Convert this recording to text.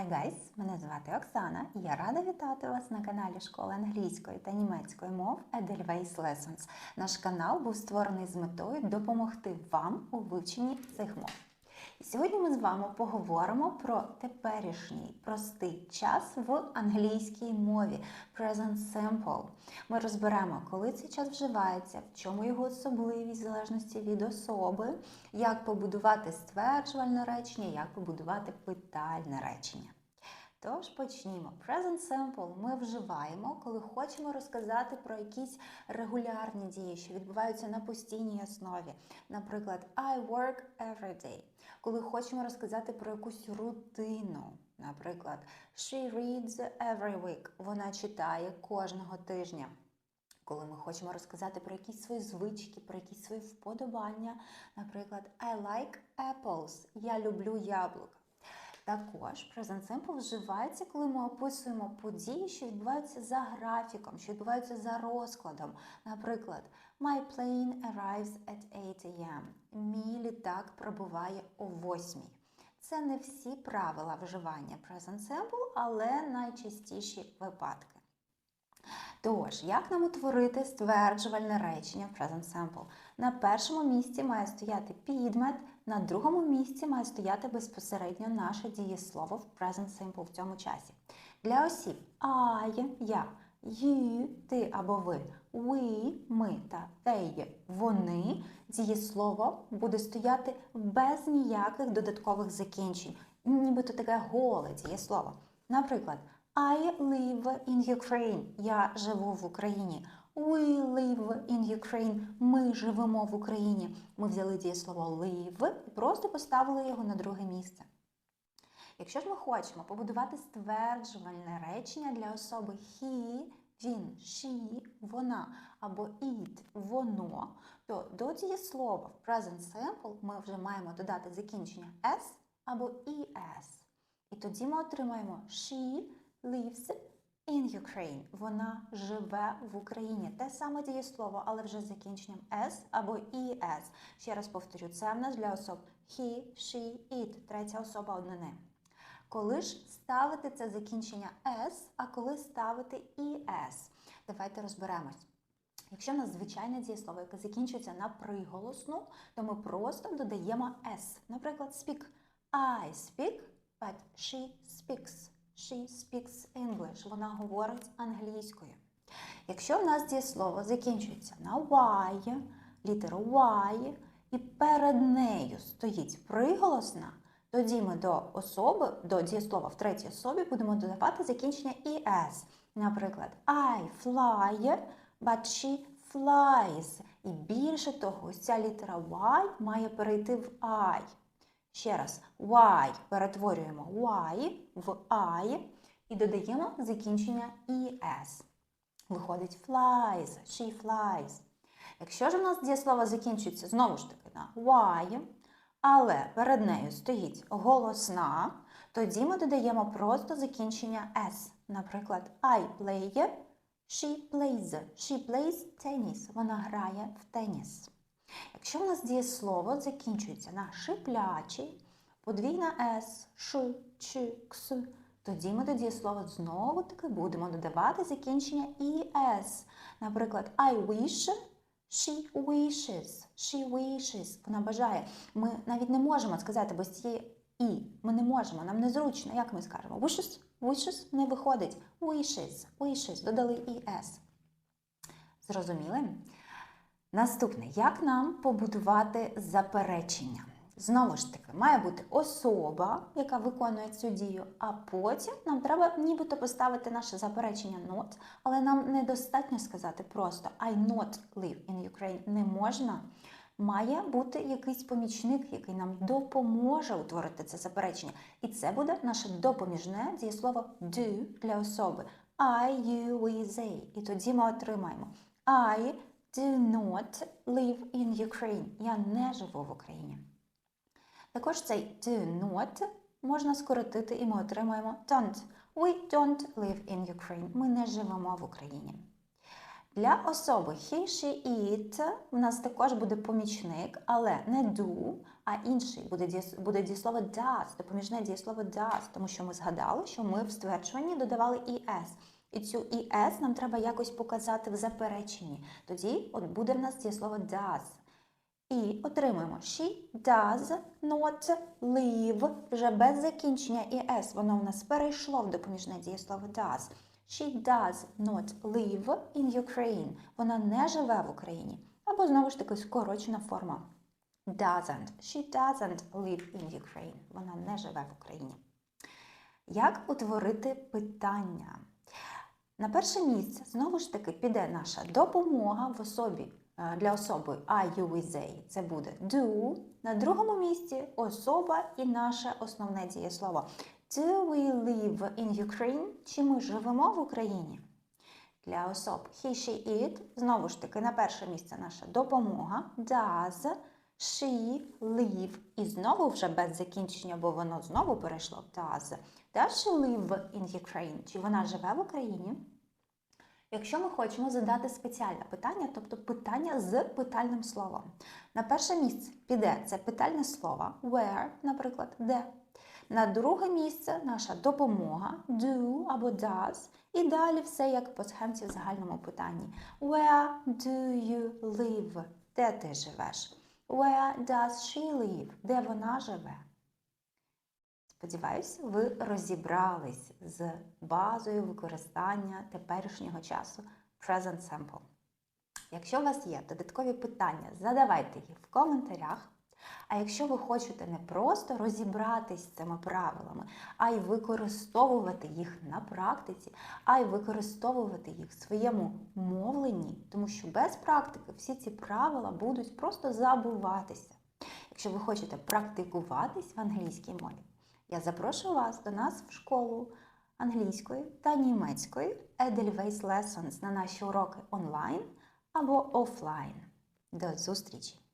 Hi guys! Мене звати Оксана і я рада вітати вас на каналі Школи англійської та німецької мов Edelweiss Lessons. Наш канал був створений з метою допомогти вам у вивченні цих мов. Сьогодні ми з вами поговоримо про теперішній простий час в англійській мові Present Simple. Ми розберемо, коли цей час вживається, в чому його особливість в залежності від особи, як побудувати стверджувальне речення, як побудувати питальне речення. Тож почнімо. Present Simple ми вживаємо, коли хочемо розказати про якісь регулярні дії, що відбуваються на постійній основі. Наприклад, I work every day. Коли хочемо розказати про якусь рутину. Наприклад, She reads every week. Вона читає кожного тижня. Коли ми хочемо розказати про якісь свої звички, про якісь свої вподобання. Наприклад, I like apples. Я люблю яблука. Також Present Simple вживається, коли ми описуємо події, що відбуваються за графіком, що відбуваються за розкладом. Наприклад, My plane arrives at 8 a.m. Мій літак пробуває о 8. Це не всі правила вживання Present Simple, але найчастіші випадки. Тож, як нам утворити стверджувальне речення в Present Simple? На першому місці має стояти підмет, на другому місці має стояти безпосередньо наше дієслово в Present Simple в цьому часі. Для осіб I – я, you – ти або ви, we – ми та they – вони, дієслово буде стояти без ніяких додаткових закінчень, нібито таке голе дієслово. Наприклад, I live in Ukraine. Я живу в Україні. We live in Ukraine. Ми живемо в Україні. Ми взяли дієслово live і просто поставили його на друге місце. Якщо ж ми хочемо побудувати стверджувальне речення для особи he, він, she, вона або it, воно, то до дієслова в present simple ми вже маємо додати закінчення s або es. І тоді ми отримаємо she lives in Ukraine. Вона живе в Україні. Те саме дієслово, але вже з закінченням s або es. Ще раз повторю, це в нас для особ he, she, it, третя особа однини. Коли ж ставити це закінчення s, а коли ставити es? Давайте розберемось. Якщо в нас звичайне дієслово, яке закінчується на приголосну, то ми просто додаємо s. Наприклад, speak. I speak, but she speaks. She speaks English. Вона говорить англійською. Якщо в нас дієслово закінчується на Y, літеру Y, і перед нею стоїть приголосна, тоді ми до особи, до дієслова в третій особі будемо додавати закінчення ES. Наприклад, I fly, but she flies. І більше того, ця літера Y має перейти в I. Ще раз, Y перетворюємо Y в I і додаємо закінчення ES. Виходить flies, she flies. Якщо ж у нас дієслово закінчується знову ж таки на Y, але перед нею стоїть голосна, тоді ми додаємо просто закінчення S. Наприклад, I play, she plays, she plays tennis. Вона грає в теніс. Якщо в нас дієслово закінчується на шиплячий, подвійна С, Ш, Ч, Кс, тоді ми до дієслова знову таки будемо додавати закінчення «es». Наприклад, I wish, she wishes, she wishes. Вона бажає. Ми навіть не можемо сказати без цієї і. Ми не можемо, нам незручно. Як ми скажемо? Wishes, wishes не виходить. Wishes, wishes, додали «es». Зрозуміли? Наступне, як нам побудувати заперечення? Знову ж таки, має бути особа, яка виконує цю дію, а потім нам треба нібито поставити наше заперечення not, але нам недостатньо сказати просто I not live in Ukraine. Не можна. Має бути якийсь помічник, який нам допоможе утворити це заперечення. І це буде наше допоміжне дієслово do для особи. I, you, we, they. І тоді ми отримаємо I do not live in Ukraine. Я не живу в Україні. Також цей do not можна скоротити і ми отримаємо don't. We don't live in Ukraine. Ми не живемо в Україні. Для особи he, she, it в нас також буде помічник, але не do, а інший буде, буде дієслово does, допоміжне дієслово does, тому що ми згадали, що ми в стверджуванні додавали es. І цю es нам треба якось показати в запереченні. Тоді от буде в нас дієслово does. І отримуємо she does not live вже без закінчення es. Воно у нас перейшло в допоміжне дієслово does. She does not live in Ukraine. Вона не живе в Україні. Або знову ж таки скорочена форма. Doesn't. She doesn't live in Ukraine. Вона не живе в Україні. Як утворити питання? На перше місце знову ж таки піде наша допомога в особі е, для особи I, you, we, they. Це буде do. На другому місці особа і наше основне дієслово. Do we live in Ukraine? Чи ми живемо в Україні? Для особ he, she, it. Знову ж таки, на перше місце наша допомога. Does she live? І знову вже без закінчення, бо воно знову перейшло в does. Does she live in Ukraine? Чи вона живе в Україні? Якщо ми хочемо задати спеціальне питання, тобто питання з питальним словом. На перше місце піде це питальне слово where, наприклад, де. На друге місце наша допомога do або does. І далі все як по схемці в загальному питанні. Where do you live? Де ти живеш? Where does she live? Де вона живе? Сподіваюсь, ви розібрались з базою використання теперішнього часу Present Simple. Якщо у вас є додаткові питання, задавайте їх в коментарях. А якщо ви хочете не просто розібратись з цими правилами, а й використовувати їх на практиці, а й використовувати їх в своєму мовленні, тому що без практики всі ці правила будуть просто забуватися. Якщо ви хочете практикуватись в англійській мові, я запрошую вас до нас в школу англійської та німецької Edelweiss Lessons на наші уроки онлайн або офлайн. До зустрічі!